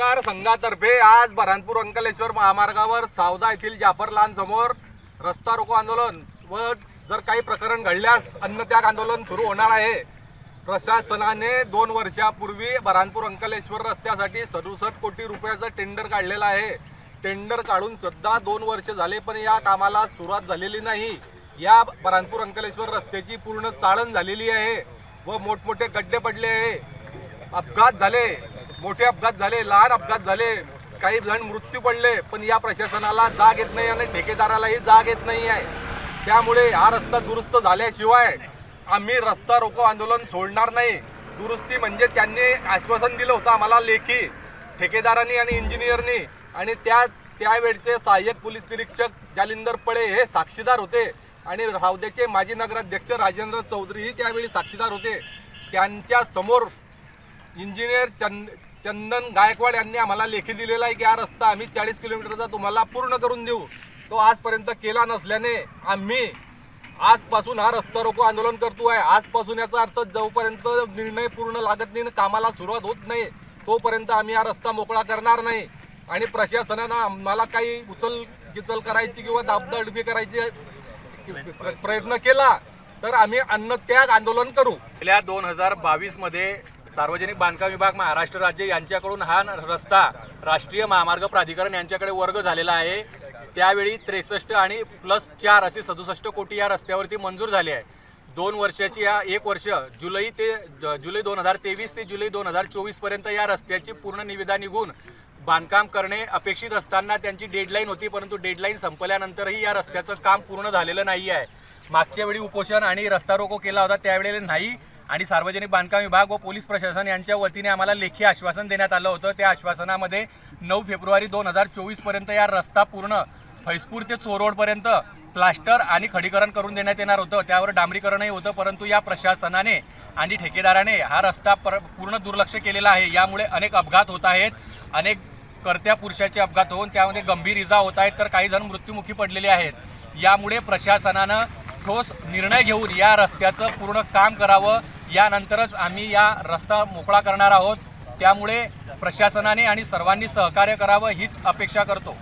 पत्रकार संघातर्फे आज बऱ्हाणपूर अंकलेश्वर महामार्गावर सावदा येथील जाफर लान समोर रस्ता रोको आंदोलन व जर काही प्रकरण घडल्यास अन्नत्याग आंदोलन सुरू होणार आहे. प्रशासनाने दोन वर्षापूर्वी बऱ्हाणपूर अंकलेश्वर रस्त्यासाठी सदुसष्ट कोटी रुपयाचं टेंडर काढलेलं आहे. टेंडर काढून सुद्धा दोन वर्ष झाले पण या कामाला सुरुवात झालेली नाही. या बऱ्हाणपूर अंकलेश्वर रस्त्याची पूर्ण चाळण झालेली आहे व मोठमोठे गड्डे पडले आहे. अपघात झाले. मोठे अपघात झाले लहान अपघात झाले काही जण मृत्यू पडले पण या प्रशासनाला जाग येत नाही आणि ठेकेदारालाही जाग येत नाही आहे. त्यामुळे हा रस्ता दुरुस्त झाल्याशिवाय आम्ही रस्ता रोको आंदोलन सोडणार नाही. दुरुस्ती म्हणजे त्यांनी आश्वासन दिलं होतं आम्हाला लेखी ठेकेदारांनी आणि इंजिनियरनी. आणि त्या त्यावेळचे सहाय्यक पोलीस निरीक्षक जालिंदर पळे हे साक्षीदार होते. आणि रावद्याचे माजी नगराध्यक्ष राजेंद्र चौधरीही त्यावेळी साक्षीदार होते. त्यांच्यासमोर इंजिनियर चंद चंदन गायकवाड यांनी आम्हाला लेखी दिलेला आहे की हा रस्ता आम्ही चाळीस किलोमीटरचा तुम्हाला पूर्ण करून देऊ. तो आजपर्यंत केला नसल्याने आम्ही आजपासून हा रस्ता रोको आंदोलन करतो आहे. आजपासून याचा अर्थ जोपर्यंत निर्णय पूर्ण लागत नाही आणि कामाला सुरुवात होत नाही तोपर्यंत आम्ही हा रस्ता मोकळा करणार नाही. आणि प्रशासनानं आम्हाला काही उचल किचल करायची किंवा दाबदाडबी करायची प्रयत्न केला तर आम्ही अन्नत्याग आंदोलन करू. गेल्या दोन हजार बावीसमध्ये सार्वजनिक बांधकाम विभाग महाराष्ट्र राज्य यांच्याकडून हा रस्ता राष्ट्रीय महामार्ग प्राधिकरण यांच्याकडे वर्ग झालेला आहे. त्यावेळी त्रेसष्ट आणि प्लस चार असे सदुसष्ट कोटी या रस्त्यावरती मंजूर झाले आहे. दोन वर्षाची या एक वर्ष जुलै ते ज- जुलै दोन हजार तेवीस ते जुलै दोन हजार चोवीसपर्यंत या रस्त्याची पूर्ण निविदा निघून बांधकाम करणे अपेक्षित असताना त्यांची डेडलाईन होती परंतु डेडलाईन संपल्यानंतरही या रस्त्याचं काम पूर्ण झालेलं नाही आहे. मागच्या वेळी उपोषण आणि रस्ता रोको केला होता त्यावेळेला नाही. आणि सार्वजनिक बांधकाम विभाग व पोलीस प्रशासन यांच्या वतीने आम्हाला लेखी आश्वासन देण्यात आलं होतं. त्या आश्वासनामध्ये नऊ फेब्रुवारी दोन हजार चोवीसपर्यंत या रस्ता पूर्ण फैसपूर ते चोरोडपर्यंत प्लास्टर आणि खडीकरण करून देण्यात येणार होतं. त्यावर डांबरीकरणही होतं परंतु या प्रशासनाने आणि ठेकेदाराने हा रस्ता पर पूर्ण दुर्लक्ष केलेला आहे. यामुळे अनेक अपघात होत आहेत. अनेक करत्या पुरुषाचे अपघात होऊन त्यामध्ये गंभीर इजा होत आहेत तर काही जण मृत्युमुखी पडलेले आहेत. यामुळे प्रशासनानं ठोस निर्णय घेऊन या रस्त्याचं पूर्ण काम करावं. यानंतरच आम्ही या रस्ता मोकळा करणार आहोत. त्यामुळे प्रशासनाने आणि सर्वांनी सहकार्य करावं हीच अपेक्षा करतो.